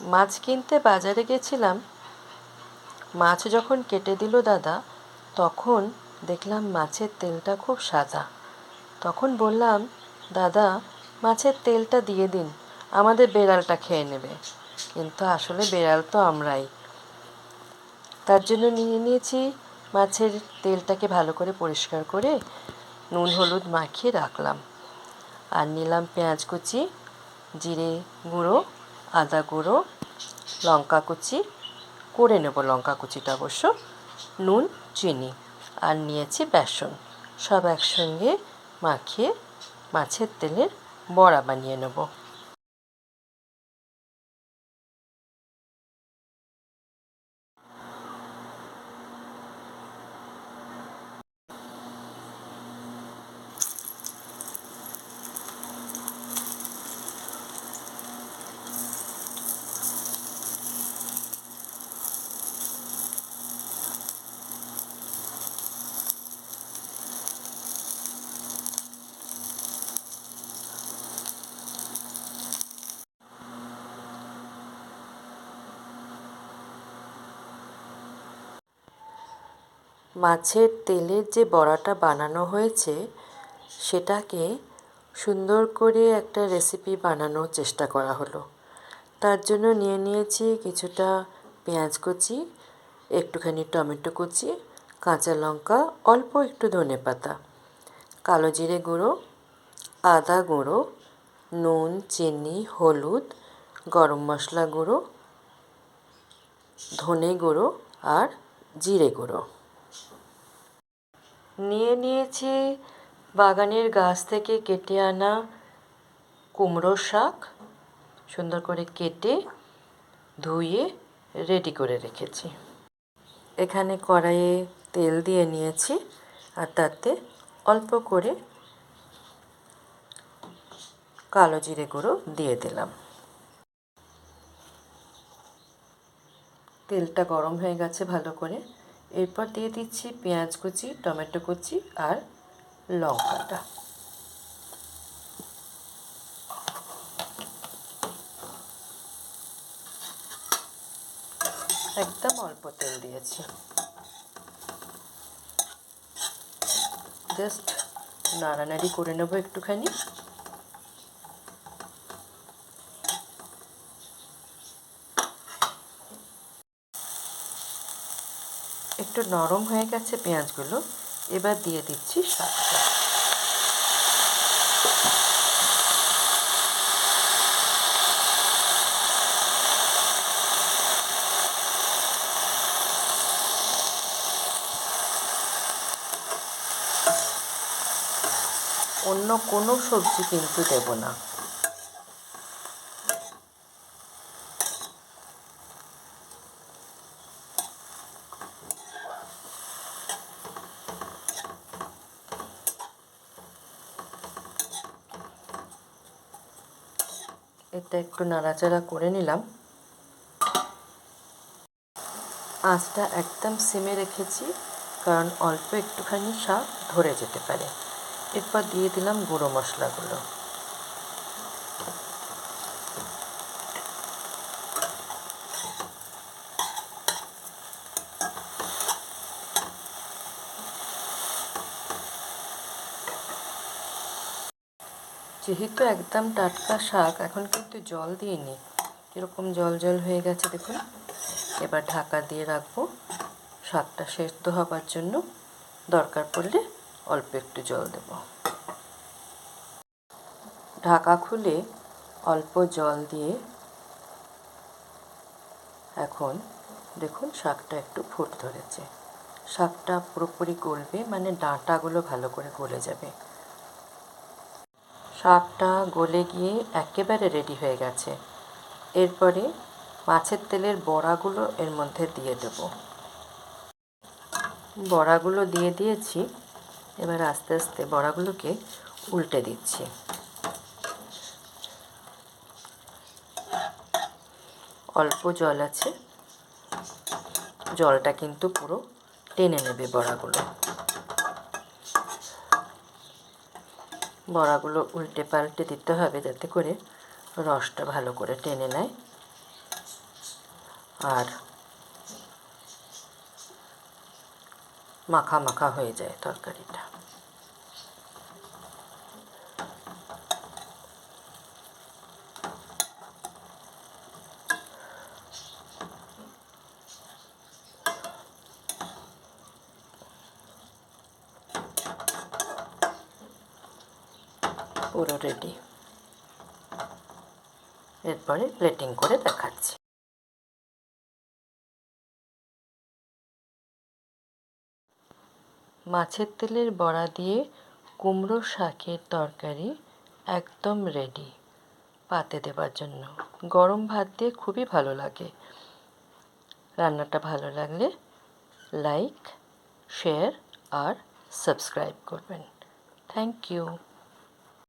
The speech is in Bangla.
মাছ কিনতে বাজারে গেছিলাম। মাছ যখন কেটে দিল দাদা, তখন দেখলাম মাছের তেলটা খুব সাদা তখন বললাম, দাদা, মাছের তেলটা দিয়ে দিন, আমাদের বেড়ালটা খেয়ে নেবে। কিন্তু আসলে বেড়াল তো আমরাই। তার জন্য নিয়ে নিয়েছি মাছের তেলটাকে ভালো করে পরিষ্কার করে নুন, হলুদ মাখিয়ে রাখলাম। আর নিলাম পেঁয়াজ কুচি, জিরে গুঁড়ো আদা গুঁড়ো, লঙ্কা কুচি করে নেব লঙ্কা কুচিটা অবশ্য, নুন, চিনি, আর নিয়েছি বেসন। সব একসঙ্গে মাখিয়ে মাছের তেলের বড়া বানিয়ে নেব। মাছের তেলের যে বড়াটা বানানো হয়েছে, সেটাকে সুন্দর করে একটা রেসিপি বানানোর চেষ্টা করা হলো। তার জন্য নিয়ে নিয়েছি কিছুটা পেঁয়াজ কুচি, একটুখানি টমেটো কুচি, কাঁচা লঙ্কা, অল্প একটু ধনে পাতা, কালো জিরে গুঁড়ো, আদা গুঁড়ো, নুন, চিনি, হলুদ, গরম মশলা গুঁড়ো, ধনে গুঁড়ো আর জিরে গুঁড়ো। নিয়ে নিয়েছি। বাগানের গাছ থেকে কেটে আনা কুমড়ো শাক সুন্দর করে কেটে ধুয়ে রেডি করে রেখেছি। এখানে কড়াইয়ে তেল দিয়ে নিয়েছি আর তাতে অল্প করে কালো জিরে গুঁড়ো দিয়ে দিলাম। তেলটা গরম হয়ে গেছে ভালো করে। এরপর দিয়ে দিচ্ছি পেঁয়াজ কুচি, টমেটো কুচি আর লঙ্কাটা। একদম অল্প তেল দিয়েছি। জাস্ট নাড়ানাড়ি করে নেব একটুখানি। একটু নরম হয়ে গেছে পেঁয়াজগুলো, এবার দিয়ে দিচ্ছি শাকটা অন্য কোনো সবজি কিন্তু দেব না। এটা একটু নাড়াচাড়া করে নিলাম। আঁচটা একদম সিমে রেখেছি, কারণ অল্প একটুখানি শাক ধরে যেতে পারে। এরপর দিয়ে দিলাম গুঁড়ো মশলাগুলো। যেহেতু একদম টাটকা শাক, এখন কিন্তু জল দিইনি। কীরকম জল জল হয়ে গেছে দেখুন। এবার ঢাকা দিয়ে রাখব। শাকটা সেদ্ধ হবার জন্য দরকার পড়লে অল্প একটু জল দেব। ঢাকা খুলে অল্প জল দিয়ে এখন দেখুন শাকটা একটু ফুট ধরেছে। শাকটা পুরোপুরি গলবে মানে ডাঁটাগুলো ভালো করে গলে যাবে। শাকটা গলে গিয়ে একেবারে রেডি হয়ে গেছে। এরপরে মাছের তেলের বড়াগুলো এর মধ্যে দিয়ে দেব। বড়াগুলো দিয়ে দিয়েছি। এবার আস্তে আস্তে বড়াগুলোকে উল্টে দিচ্ছি। অল্প জল আছে। জলটা কিন্তু পুরো টেনে নেবে বড়াগুলো। বড়াগুলো উল্টে পাল্টে দিতে হবে যাতে করে রসটা ভালো করে টেনে নেয়। আর মাখা মাখা হয়ে যায় তরকারিটা। পুরো রেডি এরপরে প্লেটিং করে দেখাচ্ছি। মাছের তেলের বড়া দিয়ে কুমড়ো শাকের তরকারি একদম রেডি পাতে দেবার জন্য। গরম ভাত দিয়ে খুবই ভালো লাগে। রান্নাটা ভালো লাগলে লাইক শেয়ার আর সাবস্ক্রাইব করবেন। Thank you